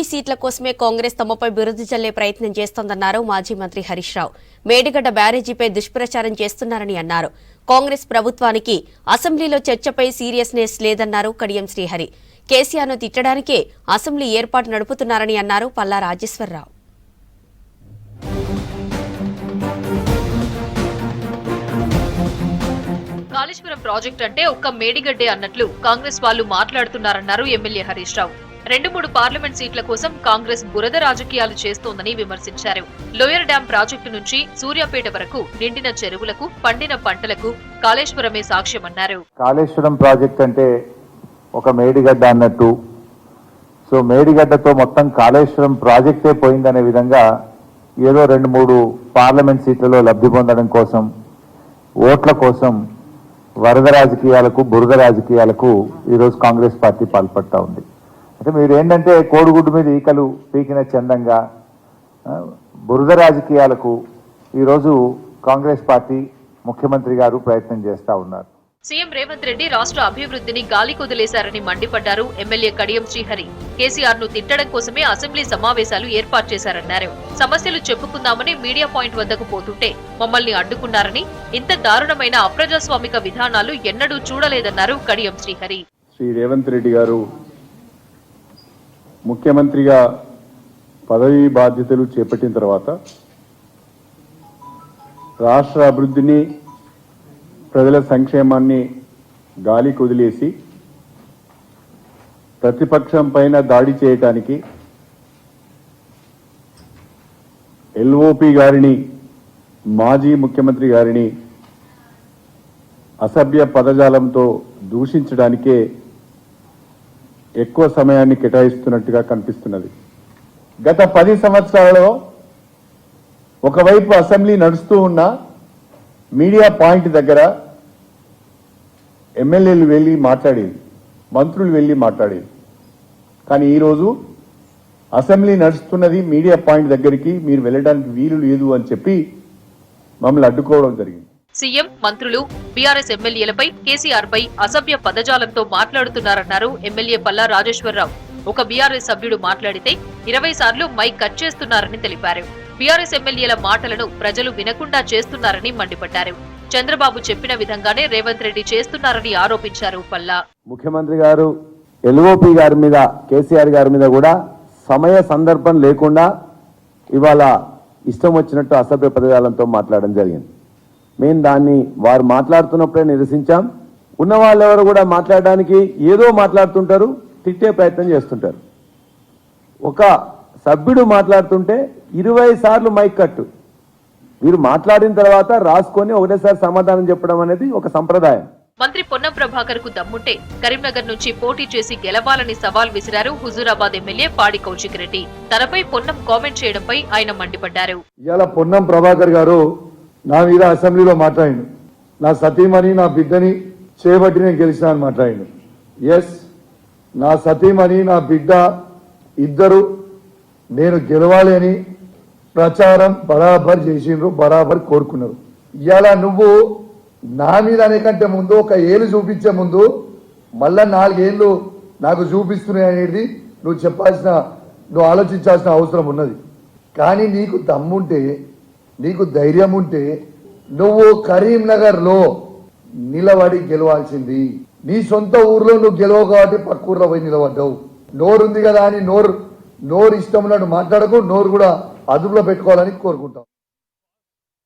MP సీట్ల కోసమే కాంగ్రెస్ తమపై బిరుదు చల్లే ప్రయత్నం చేస్తోందన్నారు మాజీ మంత్రి హరీష్ రావు. మేడిగడ్డ బ్యారేజీపై దుష్ప్రచారం చేస్తున్నారని అన్నారు. కాంగ్రెస్ ప్రభుత్వానికి అసెంబ్లీలో చర్చపై సీరియస్నెస్ లేదన్నారు కడియం శ్రీహరి. కేసీఆర్ను తిట్టడానికే అసెంబ్లీ ఏర్పాటు నడుపుతున్నారని అన్నారు పల్లా రాజేశ్వరరావు. కాళేశ్వరం ప్రాజెక్ట్ అంటే ఒక్క మేడిగడ్డే అన్నట్లు కాంగ్రెస్ వాళ్ళు మాట్లాడుతున్నారన్నారు ఎమ్మెల్యే హరీష్ రావు. రెండు మూడు పార్లమెంట్ సీట్ల కోసం కాంగ్రెస్ బురద రాజకీయాలు చేస్తోందని విమర్శించారు. లోయర్ డ్యాం ప్రాజెక్టు నుంచి సూర్యాపేట వరకు నిండిన చెరువులకు పండిన పంటలకు కాళేశ్వరమే సాక్ష్యమన్నారు. కాళేశ్వరం ప్రాజెక్ట్ అంటే ఒక మేడిగడ్డ అన్నట్టు. సో మేడిగడ్డతో మొత్తం కాళేశ్వరం ప్రాజెక్టే పోయిందనే విధంగా ఏదో రెండు మూడు పార్లమెంట్ సీట్లలో లబ్ధి పొందడం కోసం ఓట్ల కోసం వరద రాజకీయాలకు బురద రాజకీయాలకు ఈరోజు కాంగ్రెస్ పార్టీ పాల్పడతా ఉంది. అంటే మీరు ఏంటంటే కోడిగుడ్డు మీద ఈకలు పీకిన చందంగా బురద రాజకీయాలకు ఈరోజు కాంగ్రెస్ పార్టీ ముఖ్యమంత్రి గారు ప్రయత్నం చేస్తా ఉన్నారు. సీఎం రేవంత్ రెడ్డి రాష్ట్ర అభివృద్ధిని గాలి కుదిలేశారని మండిపడ్డారు ఎమ్మెల్యే కడియం శ్రీహరి. కేసీఆర్ను తిట్టడం కోసమే అసెంబ్లీ సమావేశాలు ఏర్పాటు చేశారన్నారు. సమస్యలు చెప్పుకుందామని మీడియా పాయింట్ వద్దకు పోతుంటే మమ్మల్ని అడ్డుకున్నారని ఇంత దారుణమైన అప్రజాస్వామిక విధానాలు ఎన్నడూ చూడలేదన్నారు కడియం శ్రీహరి. శ్రీ రేవంత్ రెడ్డి గారు ముఖ్యమంత్రిగా పదవీ బాధ్యతలు చేపట్టిన తర్వాత రాష్ట్ర అభివృద్ధిని ప్రజల సంక్షేమాన్ని గాలి కుదిలేసి ప్రతిపక్షం పైన దాడి చేయటానికి ఎల్ఓపి గారిని మాజీ ముఖ్యమంత్రి గారిని అసభ్య పదజాలంతో దూషించడానికే ఎక్కువ సమయాన్ని కేటాయిస్తున్నట్టుగా కనిపిస్తున్నది. గత పది సంవత్సరాలలో ఒకవైపు అసెంబ్లీ నడుస్తూ ఉన్న మీడియా పాయింట్ దగ్గర ఎమ్మెల్యేలు వెళ్ళి మాట్లాడేది మంత్రులు వెళ్ళి మాట్లాడేది. కానీ ఈరోజు అసెంబ్లీ నడుస్తున్నది మీడియా పాయింట్ దగ్గరికి మీరు వెళ్ళడానికి వీలు లేదు అని చెప్పి మమ్మల్ని అడ్డుకోవడం జరిగింది. సీఎం మంత్రులు బీఆర్ఎస్ ఎమ్మెల్యేలపై కేసీఆర్ పై అసభ్య పదజాలంతో మాట్లాడుతున్నారన్నారు ఎమ్మెల్యే పల్లా రాజేశ్వరరావు. ఒక బీఆర్ఎస్ సభ్యుడు మాట్లాడితే ఇరవై సార్లు మైక్ కట్ చేస్తున్నారని తెలిపారు. బీఆర్ఎస్ ఎమ్మెల్యేల మాటలను ప్రజలు వినకుండా చేస్తున్నారని మండిపడ్డారు. చంద్రబాబు చెప్పిన విధంగానే రేవంత్ రెడ్డి చేస్తున్నారని ఆరోపించారు పల్లా. ముఖ్యమంత్రి గారు ఎల్ఓపి గారి మీద కేసీఆర్ గారి మీద కూడా సమయ సందర్భం లేకుండా ఇవాళ ఇష్టం వచ్చినట్టు అసభ్య పదజాలంతో మాట్లాడడం జరిగింది. మేము దాన్ని వారు మాట్లాడుతున్నప్పుడే నిరసించాం. ఉన్న వాళ్ళెవరు కూడా మాట్లాడడానికి ఏదో మాట్లాడుతుంటారు తిట్టే ప్రయత్నం చేస్తుంటారు. ఒక సభ్యుడు మాట్లాడుతుంటే ఇరవై సార్లు మైక్ కట్టు. వీరు మాట్లాడిన తర్వాత రాసుకొని ఒకటేసారి సమాధానం చెప్పడం అనేది ఒక సంప్రదాయం. మంత్రి పొన్నం ప్రభాకర్కు దమ్ముంటే కరీంనగర్ నుంచి పోటీ చేసి గెలవాలని సవాల్ విసిరారు హుజూరాబాద్ ఎమ్మెల్యే పాడి కౌశిక్ రెడ్డి. తనపై పొన్నం కామెంట్ చేయడంపై ఆయన మండిపడ్డారు. ఇవాళ పొన్నం ప్రభాకర్ గారు నా మీద అసెంబ్లీలో మాట్లాడిండు. నా సతీమణి నా బిడ్డని చేయబట్టి నేను గెలిచిన అని మాట్లాడిండు. ఎస్ నా సతీమణి నా బిడ్డ ఇద్దరు నేను గెలవాలి అని ప్రచారం బరాబర్ చేసిండ్రు బరాబర్ కోరుకున్నారు. ఇలా నువ్వు నా మీద అనేకంటే ముందు ఒక ఏళ్ళు చూపించే ముందు మళ్ళా నాలుగేళ్ళు నాకు చూపిస్తున్నాయి అనేది నువ్వు చెప్పాల్సిన నువ్వు ఆలోచించాల్సిన అవసరం ఉన్నది. కానీ నీకు దమ్ముంటే నీకు ధైర్యం ఉంటే నువ్వు కరీంనగర్లో నిలబడి గెలవాల్సింది. నీ సొంత ఊర్లో నువ్వు గెలవవు కాబట్టి పక్క ఊర్లో పోయి నిలబడ్డావు. నోరు ఉంది కదా అని నోరు నోరు ఇష్టం ఉన్నట్టు మాట్లాడకు నోరు కూడా అదుపులో పెట్టుకోవాలని కోరుకుంటాం.